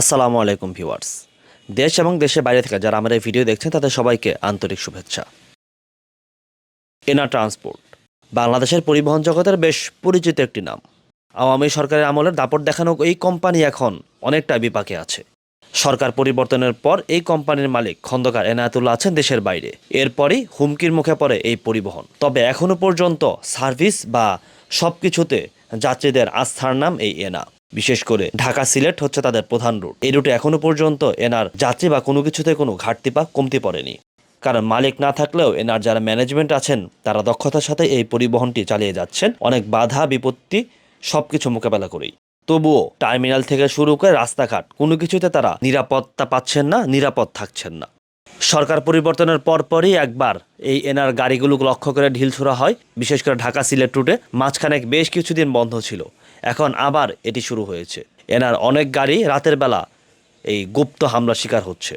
আসসালামু আলাইকুম ভিউয়ার্স। দেশ এবং দেশের বাইরে থেকে যারা আমার এই ভিডিও দেখছেন, তাদের সবাইকে আন্তরিক শুভেচ্ছা। এনা ট্রান্সপোর্ট, বাংলাদেশের পরিবহন জগতের বেশ পরিচিত একটি নাম। আওয়ামী সরকারের আমলের দাপট দেখানো এই কোম্পানি এখন অনেকটা বিপাকে আছে। সরকার পরিবর্তনের পর এই কোম্পানির মালিক খন্দকার এনায়াতুল্লাহ আছেন দেশের বাইরে। এরপরই হুমকির মুখে পড়ে এই পরিবহন। তবে এখনও পর্যন্ত সার্ভিস বা সব কিছুতে যাত্রীদের আস্থার নাম এই এনা। বিশেষ করে ঢাকা সিলেট হচ্ছে তাদের প্রধান রুট। এই রুটে এখনও পর্যন্ত এনার যাত্রী বা কোনো কিছুতে কোনো ঘাটতি বা কমতি পড়েনি। কারণ মালিক না থাকলেও এনার যারা ম্যানেজমেন্ট আছেন, তারা দক্ষতার সাথে এই পরিবহনটি চালিয়ে যাচ্ছেন। অনেক বাধা, বিপত্তি সব কিছু মোকাবেলা করেই। তবুও টার্মিনাল থেকে শুরু করে রাস্তাঘাট, কোনো কিছুতে তারা নিরাপত্তা পাচ্ছেন না, নিরাপদ থাকছেন না। সরকার পরিবর্তনের পরপরই একবার এই এনার গাড়িগুলো লক্ষ্য করে ঢিল ছোড়া হয়। বিশেষ করে ঢাকা সিলেট রুটে মাঝখানে বেশ কিছুদিন বন্ধ ছিল। এখন আবার এটি শুরু হয়েছে। এনার অনেক গাড়ি রাতের বেলা এই গুপ্ত হামলার শিকার হচ্ছে।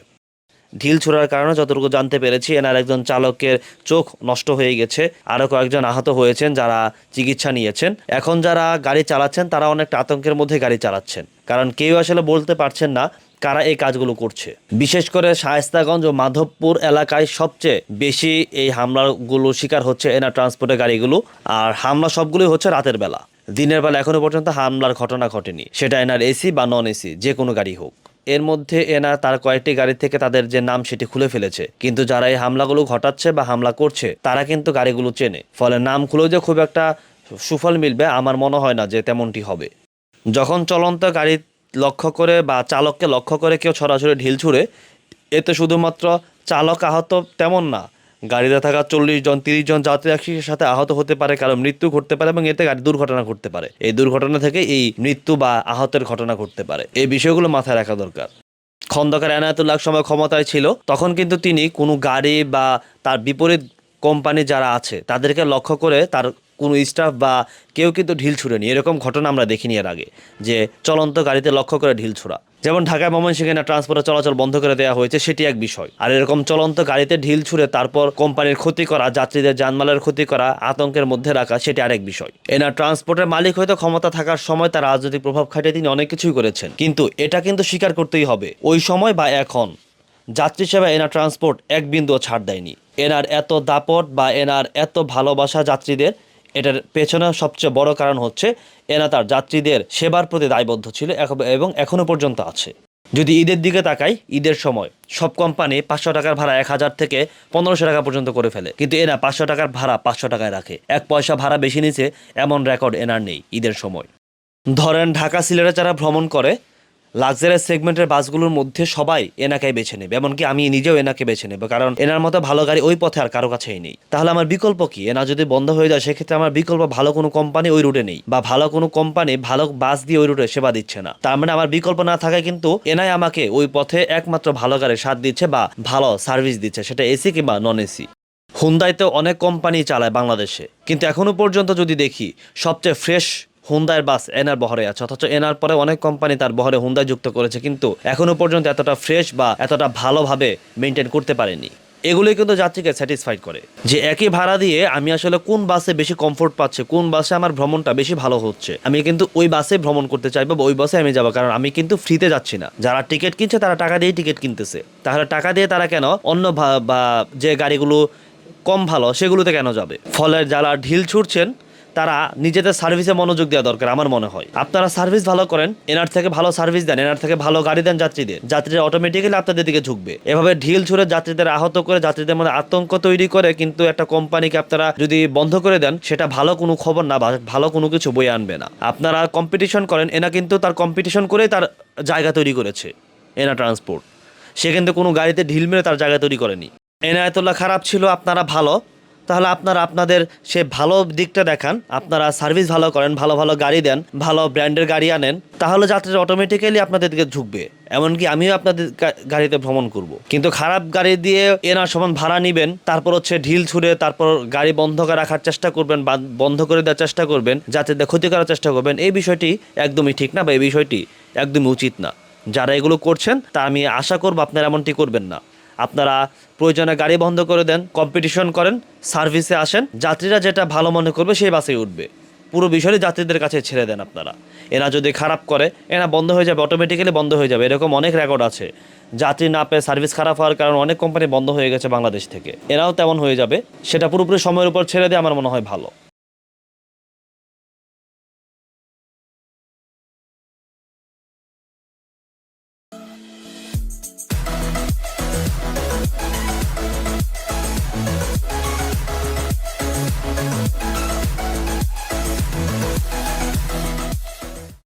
ঢিল ছোড়ার কারণে যতটুকু জানতে পেরেছি, এনার একজন চালকের চোখ নষ্ট হয়ে গেছে। আরও কয়েকজন আহত হয়েছেন যারা চিকিৎসা নিয়েছেন। এখন যারা গাড়ি চালাচ্ছেন, তারা অনেকটা আতঙ্কের মধ্যে গাড়ি চালাচ্ছেন। কারণ কেউ আসলে বলতে পারছেন না কারা এই কাজগুলো করছে। বিশেষ করে শায়েস্তাগঞ্জ ও মাধবপুর এলাকায় সবচেয়ে বেশি এই হামলাগুলো শিকার হচ্ছে এনা ট্রান্সপোর্টের গাড়িগুলো। আর হামলা সবগুলোই হচ্ছে রাতের বেলা। দিনের বেলা এখনও পর্যন্ত হামলার ঘটনা ঘটেনি। সেটা এনার এসি বা নন এসি যে কোনো গাড়ি হোক। এর মধ্যে এনা তার কয়েকটি গাড়ি থেকে তাদের যে নাম সেটি খুলে ফেলেছে। কিন্তু যারা এই হামলাগুলো ঘটাচ্ছে বা হামলা করছে, তারা কিন্তু গাড়িগুলো চেনে। ফলে নাম খুলেও যে খুব একটা সুফল মিলবে, আমার মনে হয় না যে তেমনটি হবে। যখন চলন্ত গাড়ি লক্ষ্য করে বা চালককে লক্ষ্য করে কেউ সরাসরি ঢিল ছুড়ে, এতে শুধুমাত্র চালক আহত তেমন না গাড়িতে থাকা চল্লিশ জন, তিরিশ জন যাত্রী একসাথে সাথে আহত হতে পারে কারও মৃত্যু ঘটতে পারে এবং এতে গাড়ি দুর্ঘটনা ঘটতে পারে। এই দুর্ঘটনা থেকে এই মৃত্যু বা আহতের ঘটনা ঘটতে পারে। এই বিষয়গুলো মাথায় রাখা দরকার। খন্দকার এনায়তুল্লাহ সময় ক্ষমতায় ছিল, তখন কিন্তু তিনি কোনো গাড়ি বা তার বিপরীত কোম্পানি যারা আছে, তাদেরকে লক্ষ্য করে তার কোনো স্টাফ বা কেউ কিন্তু ঢিল ছুড়েনি। এরকম ঘটনা আমরা দেখিনি এর আগে, যে চলন্ত গাড়িতে লক্ষ্য করে ঢিল ছোড়া। যেমন ঢাকা ময়মনসিংহে ট্রান্সপোর্টের চলাচল বন্ধ করে দেওয়া হয়েছে, সেটি এক বিষয়। আর এরকম চলন্ত গাড়িতে ঢিল ছুড়ে তারপর কোম্পানির ক্ষতি করা, যাত্রীদের জানমালের ক্ষতি করা, আতঙ্কের মধ্যে রাখা, সেটি আরেক বিষয়। এনার ট্রান্সপোর্টের মালিক হয়তো ক্ষমতা থাকার সময় তার রাজনৈতিক প্রভাব খাটিয়ে তিনি অনেক কিছুই করেছেন। কিন্তু এটা কিন্তু স্বীকার করতেই হবে, ওই সময় বা এখন, যাত্রী সেবা এনার ট্রান্সপোর্ট এক বিন্দুও ছাড় দেয়নি। এনার এত দাপট বা এনার এত ভালোবাসা যাত্রীদের এটার পেছনে সবচেয়ে বড় কারণ হচ্ছে এনা তার যাত্রীদের সেবার প্রতি দায়বদ্ধ ছিল এবং এখনও পর্যন্ত আছে। যদি ঈদের দিকে তাকাই, ঈদের সময় সব কোম্পানি পাঁচশো টাকার ভাড়া এক হাজার থেকে পনেরোশো টাকা পর্যন্ত করে ফেলে। কিন্তু এনা পাঁচশো টাকার ভাড়া পাঁচশো টাকায় রাখে। এক পয়সা ভাড়া বেশি নিচে এমন রেকর্ড এনার নেই ঈদের সময়। ধরেন ঢাকা সিলেটে যারা ভ্রমণ করে লাক্সারি সেগমেন্টের বাসগুলোর মধ্যে সবাই এনাকেই বেছে নেবে, এমনকি আমি নিজেও এনাকে বেছে নেব, কারণ এনার মতো ভালো গাড়ি ওই পথে আর কারও কাছেই নেই। তাহলে আমার বিকল্প কি? এনা যদি বন্ধ হয়ে যায়, সেক্ষেত্রে আমার বিকল্প ভালো কোনো কোম্পানি ওই রুটে নেই, বা ভালো কোনো কোম্পানি ভালো বাস দিয়ে ওই রুটে সেবা দিচ্ছে না। তার মানে আমার বিকল্প না থাকায় কিন্তু এনাই আমাকে ওই পথে একমাত্র ভালো গাড়ি স্বাদ দিচ্ছে বা ভালো সার্ভিস দিচ্ছে, সেটা এসি কিংবা নন এসি হুন্দাইতে অনেক কোম্পানি চালায় বাংলাদেশে, কিন্তু এখনও পর্যন্ত যদি দেখি, সবচেয়ে ফ্রেশ হুন্দাইয়ের বাস এনার বহরে আছে। অথচ এনার পরে অনেক কোম্পানি তার বহরে হুন্দাই যুক্ত করেছে, কিন্তু এখনও পর্যন্ত এতটা ফ্রেশ বা এতটা ভালোভাবে মেনটেন করতে পারেনি। এগুলোই কিন্তু যাত্রীকে স্যাটিসফাইড করে। যে একই ভাড়া দিয়ে আমি আসলে কোন বাসে বেশি কমফোর্ট পাচ্ছে, কোন বাসে আমার ভ্রমণটা বেশি ভালো হচ্ছে, আমি কিন্তু ওই বাসে ভ্রমণ করতে চাইব বা ওই বাসে আমি যাব, কারণ আমি কিন্তু ফ্রিতে যাচ্ছি না। যারা টিকিট কিনছে, তারা টাকা দিয়েই টিকিট কিনতেছে। তাহলে টাকা দিয়ে তারা কেন অন্য বা যে গাড়িগুলো কম ভালো, সেগুলোতে কেন যাবে? ফলে যারা ঢিল ছুটছেন তারা নিজেদের সার্ভিসে মনোযোগ দেওয়া দরকার, আমার মনে হয়। আপনারা সার্ভিস ভালো করেন, এনার থেকে ভালো সার্ভিস দেন, এনার থেকে ভালো গাড়ি দেন যাত্রীদের। যাত্রীরা অটোমেটিক্যালি আপনাদের দিকে ঝুঁকবে। এভাবে ঢিল ছুড়ে যাত্রীদের আহত করে, যাত্রীদের মধ্যে আতঙ্ক তৈরি করে কিন্তু একটা কোম্পানিকে আপনারা যদি বন্ধ করে দেন, সেটা ভালো কোনো খবর না ভালো কোনো কিছু বয়ে আনবে না। আপনারা কম্পিটিশন করেন, এনা কিন্তু তার কম্পিটিশন করেই তার জায়গা তৈরি করেছে, এনা ট্রান্সপোর্ট সে কিন্তু কোনো গাড়িতে ঢিল মেরে তার জায়গা তৈরি করেনি। এনায়তুল্লাহ খারাপ ছিল, আপনারা ভালো তাহলে আপনারা আপনাদের সে ভালো দিকটা দেখান। আপনারা সার্ভিস ভালো করেন, ভালো ভালো গাড়ি দেন, ভালো ব্র্যান্ডের গাড়ি আনেন, তাহলে যাত্রীরা অটোমেটিক্যালি আপনাদের দিকে ঝুঁকবে এমনকি আমিও আপনাদের গাড়িতে ভ্রমণ করব। কিন্তু খারাপ গাড়ি দিয়ে এনার সমান ভাড়া নেবেন, তারপর হচ্ছে ঢিল ছুড়ে তারপর গাড়ি বন্ধ করে রাখার চেষ্টা করবেন বা বন্ধ করে দেওয়ার চেষ্টা করবেন যাত্রীদের ক্ষতি করার চেষ্টা করবেন, এই বিষয়টি একদমই ঠিক না বা এই বিষয়টি একদমই উচিত না। যারা এগুলো করছেন, তা আমি আশা করব আপনারা এমনটি করবেন না। আপনারা প্রয়োজনে গাড়ি বন্ধ করে দেন কম্পিটিশন করেন সার্ভিসে আসেন। যাত্রীরা যেটা ভালো মনে করবে সেই বাসে উঠবে। পুরো বিষয়টি যাত্রীদের কাছে ছেড়ে দেন আপনারা। এরা যদি খারাপ করে, এরা বন্ধ হয়ে যাবে অটোমেটিক্যালি বন্ধ হয়ে যাবে। এরকম অনেক রেকর্ড আছে। যাত্রী না পেয়ে সার্ভিস খারাপ হওয়ার কারণে অনেক কোম্পানি বন্ধ হয়ে গেছে বাংলাদেশ থেকে। এরাও তেমন হয়ে যাবে। সেটা পুরোপুরি সময়ের উপর ছেড়ে দিয়ে, আমার মনে হয় ভালো।